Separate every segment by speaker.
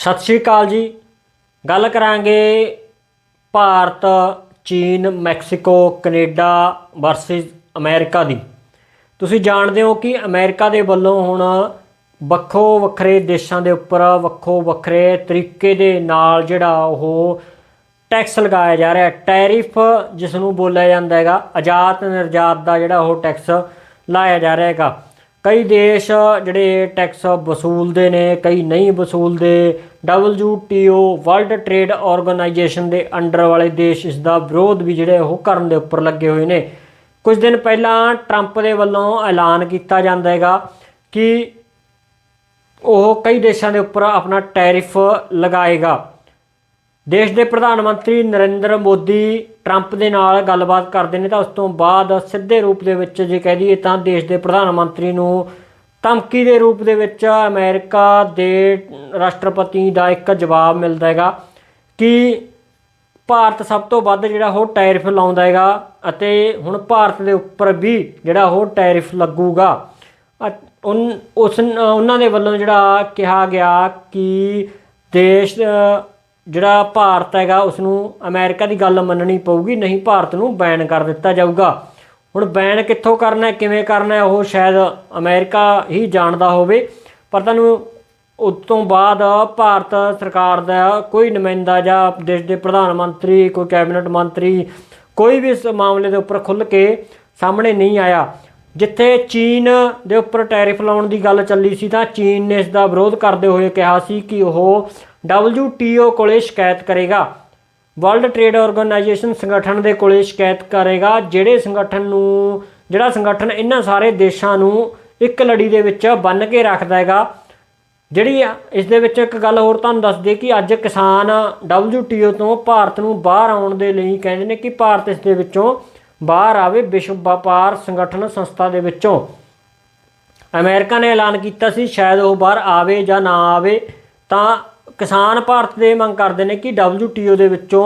Speaker 1: ਸਤਿ ਸ਼੍ਰੀ ਅਕਾਲ ਜੀ। ਗੱਲ ਕਰਾਂਗੇ ਭਾਰਤ, ਚੀਨ, ਮੈਕਸੀਕੋ, ਕੈਨੇਡਾ ਵਰਸਸ ਅਮਰੀਕਾ ਦੀ। ਤੁਸੀਂ ਜਾਣਦੇ ਹੋ ਕਿ ਅਮਰੀਕਾ ਦੇ ਵੱਲੋਂ ਹੁਣ ਵੱਖੋ ਵੱਖਰੇ ਦੇਸ਼ਾਂ ਦੇ ਉੱਪਰ, ਵੱਖੋ ਵੱਖਰੇ ਤਰੀਕੇ ਦੇ ਨਾਲ ਜਿਹੜਾ ਉਹ ਟੈਕਸ ਲਗਾਇਆ ਜਾ ਰਿਹਾ ਟੈਰਿਫ ਜਿਸ ਨੂੰ ਬੋਲਿਆ ਜਾਂਦਾ ਹੈਗਾ, ਆਜ਼ਾਦ ਨਿਰਜਾਤ ਦਾ ਜਿਹੜਾ ਉਹ ਟੈਕਸ ਲਾਇਆ ਜਾ ਰਿਹਾ ਹੈਗਾ। ਕਈ ਦੇਸ਼ ਜਿਹੜੇ ਟੈਕਸ ਵਸੂਲਦੇ ਨੇ, ਕਈ ਨਹੀਂ ਵਸੂਲਦੇ। WTO ਵਰਲਡ ਟ੍ਰੇਡ ਆਰਗੇਨਾਈਜੇਸ਼ਨ ਦੇ ਅੰਡਰ ਵਾਲੇ ਦੇਸ਼ ਇਸ ਦਾ ਵਿਰੋਧ ਵੀ ਜਿਹੜੇ ਉਹ ਕਰਨ ਦੇ ਉੱਪਰ ਲੱਗੇ ਹੋਏ ਨੇ। ਕੁਝ ਦਿਨ ਪਹਿਲਾਂ ਟਰੰਪ ਦੇ ਵੱਲੋਂ ਐਲਾਨ ਕੀਤਾ ਜਾਂਦਾ ਹੈਗਾ ਕਿ ਉਹ ਕਈ ਦੇਸ਼ਾਂ ਦੇ ਉੱਪਰ ਆਪਣਾ ਟੈਰਿਫ ਲਗਾਏਗਾ। ਦੇਸ਼ ਦੇ ਪ੍ਰਧਾਨ ਮੰਤਰੀ ਨਰਿੰਦਰ ਮੋਦੀ ਟਰੰਪ ਦੇ ਨਾਲ ਗੱਲਬਾਤ ਕਰਦੇ ਨੇ ਤਾਂ ਉਸ ਤੋਂ ਬਾਅਦ ਸਿੱਧੇ ਰੂਪ ਦੇ ਵਿੱਚ ਜੇ ਕਹਿ ਦਈਏ ਤਾਂ ਦੇਸ਼ ਦੇ ਪ੍ਰਧਾਨ ਮੰਤਰੀ ਨੂੰ ਧਮਕੀ ਦੇ ਰੂਪ ਦੇ ਵਿੱਚ ਅਮਰੀਕਾ ਦੇ ਰਾਸ਼ਟਰਪਤੀ ਦਾ ਇੱਕ ਜਵਾਬ ਮਿਲਦਾ ਹੈਗਾ ਕਿ ਭਾਰਤ ਸਭ ਤੋਂ ਵੱਧ ਜਿਹੜਾ ਉਹ ਟੈਰਿਫ ਲਾਉਂਦਾ ਹੈਗਾ ਅਤੇ ਹੁਣ ਭਾਰਤ ਦੇ ਉੱਪਰ ਵੀ ਜਿਹੜਾ ਉਹ ਟੈਰਿਫ ਲੱਗੂਗਾ। ਅ- ਉਸ, ਉਹਨਾਂ ਦੇ ਵੱਲੋਂ ਜਿਹੜਾ ਕਿਹਾ ਗਿਆ ਕਿ ਦੇਸ਼ ਜਿਹੜਾ ਭਾਰਤ ਹੈਗਾ ਉਸ ਨੂੰ ਅਮਰੀਕਾ ਦੀ ਗੱਲ ਮੰਨਣੀ ਪਊਗੀ, ਨਹੀਂ ਭਾਰਤ ਨੂੰ ਬੈਨ ਕਰ ਦਿੱਤਾ ਜਾਊਗਾ। ਹੁਣ ਬੈਨ ਕਿੱਥੋਂ ਕਰਨਾ ਹੈ, ਕਿਵੇਂ ਕਰਨਾ ਹੈ, ਉਹ ਸ਼ਾਇਦ ਅਮਰੀਕਾ ਹੀ ਜਾਣਦਾ ਹੋਵੇ। ਪਰ ਤੁਹਾਨੂੰ ਉਸ ਤੋਂ ਬਾਅਦ ਭਾਰਤ ਸਰਕਾਰ ਦਾ ਕੋਈ ਨੁਮਾਇੰਦਾ ਜਾਂ ਦੇਸ਼ ਦੇ ਪ੍ਰਧਾਨ ਮੰਤਰੀ, ਕੋਈ ਕੈਬਨਿਟ ਮੰਤਰੀ, ਕੋਈ ਵੀ ਇਸ ਮਾਮਲੇ ਦੇ ਉੱਪਰ ਖੁੱਲ੍ਹ ਕੇ ਸਾਹਮਣੇ ਨਹੀਂ ਆਇਆ। ਜਿੱਥੇ ਚੀਨ ਦੇ ਉੱਪਰ ਟੈਰਿਫ ਲਾਉਣ ਦੀ ਗੱਲ ਚੱਲੀ ਸੀ ਤਾਂ ਚੀਨ ਨੇ ਇਸ ਦਾ ਵਿਰੋਧ ਕਰਦੇ ਹੋਏ ਕਿਹਾ ਸੀ ਕਿ ਉਹ WTO ਕੋਲੇ ਸ਼ਿਕਾਇਤ ਕਰੇਗਾ। ਵਰਲਡ ਟ੍ਰੇਡ ਆਰਗੇਨਾਈਜੇਸ਼ਨ ਸੰਗਠਨ ਦੇ ਕੋਲੇ ਸ਼ਿਕਾਇਤ ਕਰੇਗਾ, ਜਿਹੜੇ ਸੰਗਠਨ ਨੂੰ, ਜਿਹੜਾ ਸੰਗਠਨ ਇਹਨਾਂ ਸਾਰੇ ਦੇਸ਼ਾਂ ਨੂੰ ਇੱਕ ਲੜੀ ਦੇ ਵਿੱਚ ਬੰਨ੍ਹ ਕੇ ਰੱਖਦਾ ਹੈਗਾ। ਜਿਹੜੀ ਇਸ ਦੇ ਵਿੱਚ ਇੱਕ ਗੱਲ ਹੋਰ ਤੁਹਾਨੂੰ ਦੱਸ ਦਈਏ ਕਿ ਅੱਜ ਕਿਸਾਨ WTO ਤੋਂ ਭਾਰਤ ਨੂੰ ਬਾਹਰ ਆਉਣ ਦੇ ਲਈ ਕਹਿੰਦੇ ਨੇ ਕਿ ਭਾਰਤ ਇਸ ਦੇ ਵਿੱਚੋਂ ਬਾਹਰ ਆਵੇ ਵਿਸ਼ਵ ਵਪਾਰ ਸੰਗਠਨ ਸੰਸਥਾ ਦੇ ਵਿੱਚੋਂ। ਅਮਰੀਕਾ ਨੇ ਐਲਾਨ ਕੀਤਾ ਸੀ, ਸ਼ਾਇਦ ਉਹ ਬਾਹਰ ਆਵੇ ਜਾਂ ਨਾ ਆਵੇ, ਤਾਂ ਕਿਸਾਨ ਭਾਰਤ ਦੇ ਮੰਗ ਕਰਦੇ ਨੇ ਕਿ WTO ਦੇ ਵਿੱਚੋਂ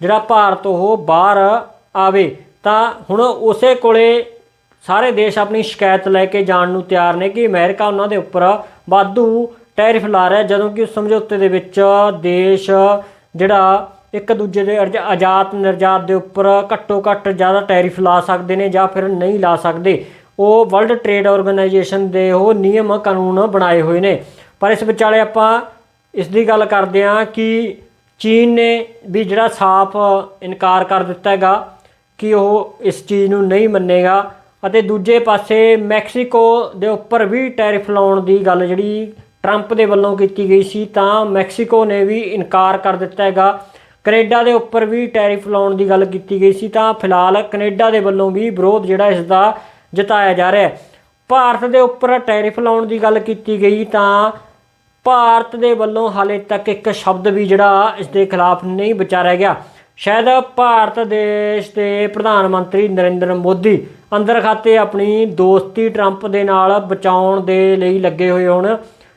Speaker 1: ਜਿਹੜਾ ਭਾਰਤ ਉਹ ਬਾਹਰ ਆਵੇ, ਤਾਂ ਹੁਣ ਉਸੇ ਕੋਲੇ ਸਾਰੇ ਦੇਸ਼ ਆਪਣੀ ਸ਼ਿਕਾਇਤ ਲੈ ਕੇ ਜਾਣ ਨੂੰ ਤਿਆਰ ਨੇ ਕਿ ਅਮਰੀਕਾ ਉਹਨਾਂ ਦੇ ਉੱਪਰ ਵਾਧੂ ਟੈਰਿਫ ਲਾ ਰਿਹਾ, ਜਦੋਂ ਕਿ ਉਸ ਸਮਝੌਤੇ ਦੇ ਵਿੱਚ ਦੇਸ਼ ਜਿਹੜਾ ਇੱਕ ਦੂਜੇ ਦੇ ਅਰਜ- ਆਜ਼ਾਦ ਨਿਰਜਾਤ ਦੇ ਉੱਪਰ ਘੱਟੋ ਘੱਟ ਜ਼ਿਆਦਾ ਟੈਰਿਫ ਲਾ ਸਕਦੇ ਨੇ ਜਾਂ ਫਿਰ ਨਹੀਂ ਲਾ ਸਕਦੇ। ਉਹ ਵਰਲਡ ਟ੍ਰੇਡ ਆਰਗੇਨਾਈਜੇਸ਼ਨ ਦੇ ਉਹ ਨਿਯਮ ਕਾਨੂੰਨ ਬਣਾਏ ਹੋਏ ਨੇ। ਪਰ ਇਸ ਵਿਚਾਲੇ ਆਪਾਂ ਇਸ ਦੀ ਗੱਲ ਕਰਦੇ ਹਾਂ ਕਿ ਚੀਨ ਨੇ ਵੀ ਜਿਹੜਾ ਸਾਫ਼ ਇਨਕਾਰ ਕਰ ਦਿੱਤਾ ਹੈਗਾ ਕਿ ਉਹ ਇਸ ਚੀਜ਼ ਨੂੰ ਨਹੀਂ ਮੰਨੇਗਾ ਅਤੇ ਦੂਜੇ ਪਾਸੇ ਮੈਕਸੀਕੋ ਦੇ ਉੱਪਰ ਵੀ ਟੈਰਿਫ ਲਾਉਣ ਦੀ ਗੱਲ ਜਿਹੜੀ ਟਰੰਪ ਦੇ ਵੱਲੋਂ ਕੀਤੀ ਗਈ ਸੀ ਤਾਂ ਮੈਕਸੀਕੋ ਨੇ ਵੀ ਇਨਕਾਰ ਕਰ ਦਿੱਤਾ ਹੈਗਾ। ਕੈਨੇਡਾ ਦੇ ਉੱਪਰ ਵੀ ਟੈਰਿਫ ਲਾਉਣ ਦੀ ਗੱਲ ਕੀਤੀ ਗਈ ਸੀ ਤਾਂ ਫਿਲਹਾਲ ਕੈਨੇਡਾ ਦੇ ਵੱਲੋਂ ਵੀ ਵਿਰੋਧ ਜਿਹੜਾ ਇਸ ਦਾ ਜਤਾਇਆ ਜਾ ਰਿਹਾ ਹੈ। ਭਾਰਤ ਦੇ ਉੱਪਰ ਟੈਰਿਫ ਲਾਉਣ ਦੀ ਗੱਲ ਕੀਤੀ ਗਈ ਤਾਂ ਭਾਰਤ ਦੇ ਵੱਲੋਂ ਹਾਲੇ ਤੱਕ ਇੱਕ ਸ਼ਬਦ ਵੀ ਜਿਹੜਾ ਇਸ ਦੇ ਖਿਲਾਫ ਨਹੀਂ ਵਿਚਾਰਿਆ ਗਿਆ। ਸ਼ਾਇਦ ਭਾਰਤ ਦੇਸ਼ ਦੇ ਪ੍ਰਧਾਨ ਮੰਤਰੀ ਨਰਿੰਦਰ ਮੋਦੀ ਅੰਦਰ ਖਾਤੇ ਆਪਣੀ ਦੋਸਤੀ ਟਰੰਪ ਦੇ ਨਾਲ ਬਚਾਉਣ ਦੇ ਲਈ ਲੱਗੇ ਹੋਏ ਹੋਣ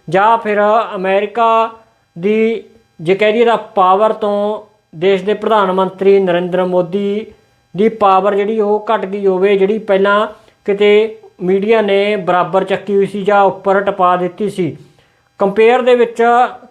Speaker 1: ਜਾਂ ਫਿਰ ਅਮਰੀਕਾ ਦੀ ਜੇ ਕਹਿ ਦਈਏ ਤਾਂ ਪਾਵਰ ਤੋਂ ਦੇਸ਼ ਦੇ ਪ੍ਰਧਾਨ ਮੰਤਰੀ ਨਰਿੰਦਰ ਮੋਦੀ ਦੀ ਪਾਵਰ ਜਿਹੜੀ ਉਹ ਘਟ ਗਈ ਹੋਵੇ, ਜਿਹੜੀ ਪਹਿਲਾਂ ਕਿਤੇ ਮੀਡੀਆ ਨੇ ਬਰਾਬਰ ਚੱਕੀ ਹੋਈ ਸੀ ਜਾਂ ਉੱਪਰ ਟਪਾ ਦਿੱਤੀ ਸੀ। ਕੰਪੇਅਰ ਦੇ ਵਿੱਚ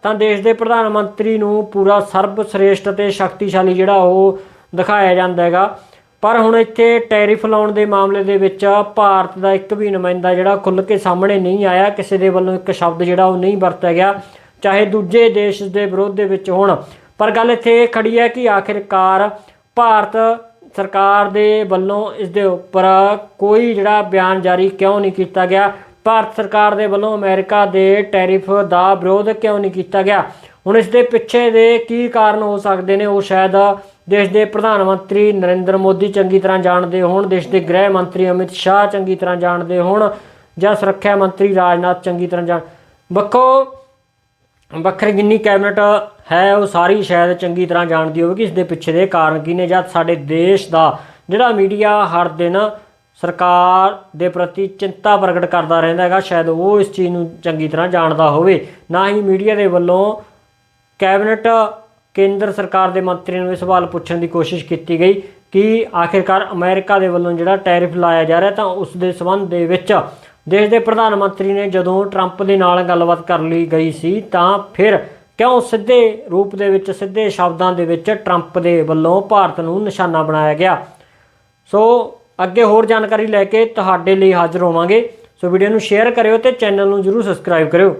Speaker 1: ਤਾਂ ਦੇਸ਼ ਦੇ ਪ੍ਰਧਾਨ ਮੰਤਰੀ ਨੂੰ ਪੂਰਾ ਸਰਬ ਸ੍ਰੇਸ਼ਟ ਅਤੇ ਸ਼ਕਤੀਸ਼ਾਲੀ ਜਿਹੜਾ ਉਹ ਦਿਖਾਇਆ ਜਾਂਦਾ ਹੈਗਾ। ਪਰ ਹੁਣ ਇੱਥੇ ਟੈਰਿਫ ਲਾਉਣ ਦੇ ਮਾਮਲੇ ਦੇ ਵਿੱਚ ਭਾਰਤ ਦਾ ਇੱਕ ਵੀ ਨੁਮਾਇੰਦਾ ਜਿਹੜਾ ਖੁੱਲ੍ਹ ਕੇ ਸਾਹਮਣੇ ਨਹੀਂ ਆਇਆ, ਕਿਸੇ ਦੇ ਵੱਲੋਂ ਇੱਕ ਸ਼ਬਦ ਜਿਹੜਾ ਉਹ ਨਹੀਂ ਵਰਤਿਆ ਗਿਆ। ਚਾਹੇ ਦੂਜੇ ਦੇਸ਼ ਦੇ ਵਿਰੋਧ ਦੇ ਵਿੱਚ ਹੋਣ ਪਰ ਗੱਲ ਇੱਥੇ ਇਹ ਖੜੀ ਹੈ ਕਿ ਆਖਿਰਕਾਰ ਭਾਰਤ ਸਰਕਾਰ ਦੇ ਵੱਲੋਂ ਇਸ ਦੇ ਉੱਪਰ ਕੋਈ ਜਿਹੜਾ ਬਿਆਨ ਜਾਰੀ ਕਿਉਂ ਨਹੀਂ ਕੀਤਾ ਗਿਆ? ਭਾਰਤ ਸਰਕਾਰ ਦੇ ਵੱਲੋਂ ਅਮਰੀਕਾ ਦੇ ਟੈਰਿਫ ਦਾ ਵਿਰੋਧ ਕਿਉਂ ਨਹੀਂ ਕੀਤਾ ਗਿਆ? ਹੁਣ ਇਸ ਦੇ ਪਿੱਛੇ ਦੇ ਕੀ ਕਾਰਨ ਹੋ ਸਕਦੇ ਨੇ? ਉਹ ਸ਼ਾਇਦ ਦੇਸ਼ ਦੇ ਪ੍ਰਧਾਨ ਮੰਤਰੀ ਨਰਿੰਦਰ ਮੋਦੀ ਚੰਗੀ ਤਰ੍ਹਾਂ ਜਾਣਦੇ ਹੋਣ, ਦੇਸ਼ ਦੇ ਗ੍ਰਹਿ ਮੰਤਰੀ ਅਮਿਤ ਸ਼ਾਹ ਚੰਗੀ ਤਰ੍ਹਾਂ ਜਾਣਦੇ ਹੋਣ ਜਾਂ ਸੁਰੱਖਿਆ ਮੰਤਰੀ ਰਾਜਨਾਥ ਚੰਗੀ ਤਰ੍ਹਾਂ ਜਾਣ। ਵੱਖੋ ਵੱਖਰੀ ਜਿੰਨੀ ਕੈਬਨਿਟ ਹੈ, ਉਹ ਸਾਰੀ ਸ਼ਾਇਦ ਚੰਗੀ ਤਰ੍ਹਾਂ ਜਾਣਦੀ ਹੋਵੇ ਕਿ ਇਸ ਦੇ ਪਿੱਛੇ ਦੇ ਕਾਰਨ ਕੀ ਨੇ ਜਾਂ ਸਾਡੇ ਦੇਸ਼ ਦਾ ਜਿਹੜਾ ਮੀਡੀਆ ਹਰ ਦਿਨ ਸਰਕਾਰ ਦੇ ਪ੍ਰਤੀ ਚਿੰਤਾ ਪ੍ਰਗਟ ਕਰਦਾ ਰਹਿੰਦਾ ਹੈਗਾ, ਸ਼ਾਇਦ ਉਹ ਇਸ ਚੀਜ਼ ਨੂੰ ਚੰਗੀ ਤਰ੍ਹਾਂ ਜਾਣਦਾ ਹੋਵੇ। ਨਾ ਹੀ ਮੀਡੀਆ ਦੇ ਵੱਲੋਂ ਕੈਬਨਿਟ ਕੇਂਦਰ ਸਰਕਾਰ ਦੇ ਮੰਤਰੀ ਨੂੰ ਇਹ ਸਵਾਲ ਪੁੱਛਣ ਦੀ ਕੋਸ਼ਿਸ਼ ਕੀਤੀ ਗਈ ਕਿ ਆਖਿਰਕਾਰ ਅਮਰੀਕਾ ਦੇ ਵੱਲੋਂ ਜਿਹੜਾ ਟੈਰਿਫ ਲਾਇਆ ਜਾ ਰਿਹਾ, ਤਾਂ ਉਸ ਦੇ ਸਬੰਧ ਦੇ ਵਿੱਚ ਦੇਸ਼ ਦੇ ਪ੍ਰਧਾਨ ਮੰਤਰੀ ਨੇ ਜਦੋਂ ਟਰੰਪ ਦੇ ਨਾਲ ਗੱਲਬਾਤ ਕਰ ਲਈ ਗਈ ਸੀ, ਤਾਂ ਫਿਰ ਕਿਉਂ ਸਿੱਧੇ ਰੂਪ ਦੇ ਵਿੱਚ, ਸਿੱਧੇ ਸ਼ਬਦਾਂ ਦੇ ਵਿੱਚ ਟਰੰਪ ਦੇ ਵੱਲੋਂ ਭਾਰਤ ਨੂੰ ਨਿਸ਼ਾਨਾ ਬਣਾਇਆ ਗਿਆ? ਸੋ ਅੱਗੇ ਹੋਰ ਜਾਣਕਾਰੀ ਲੈ ਕੇ ਤੁਹਾਡੇ ਲਈ ਹਾਜ਼ਰ ਹੋਵਾਂਗੇ। ਸੋ ਵੀਡੀਓ ਨੂੰ ਸ਼ੇਅਰ ਕਰਿਓ ਤੇ ਚੈਨਲ ਨੂੰ ਜਰੂਰ ਸਬਸਕ੍ਰਾਈਬ ਕਰਿਓ।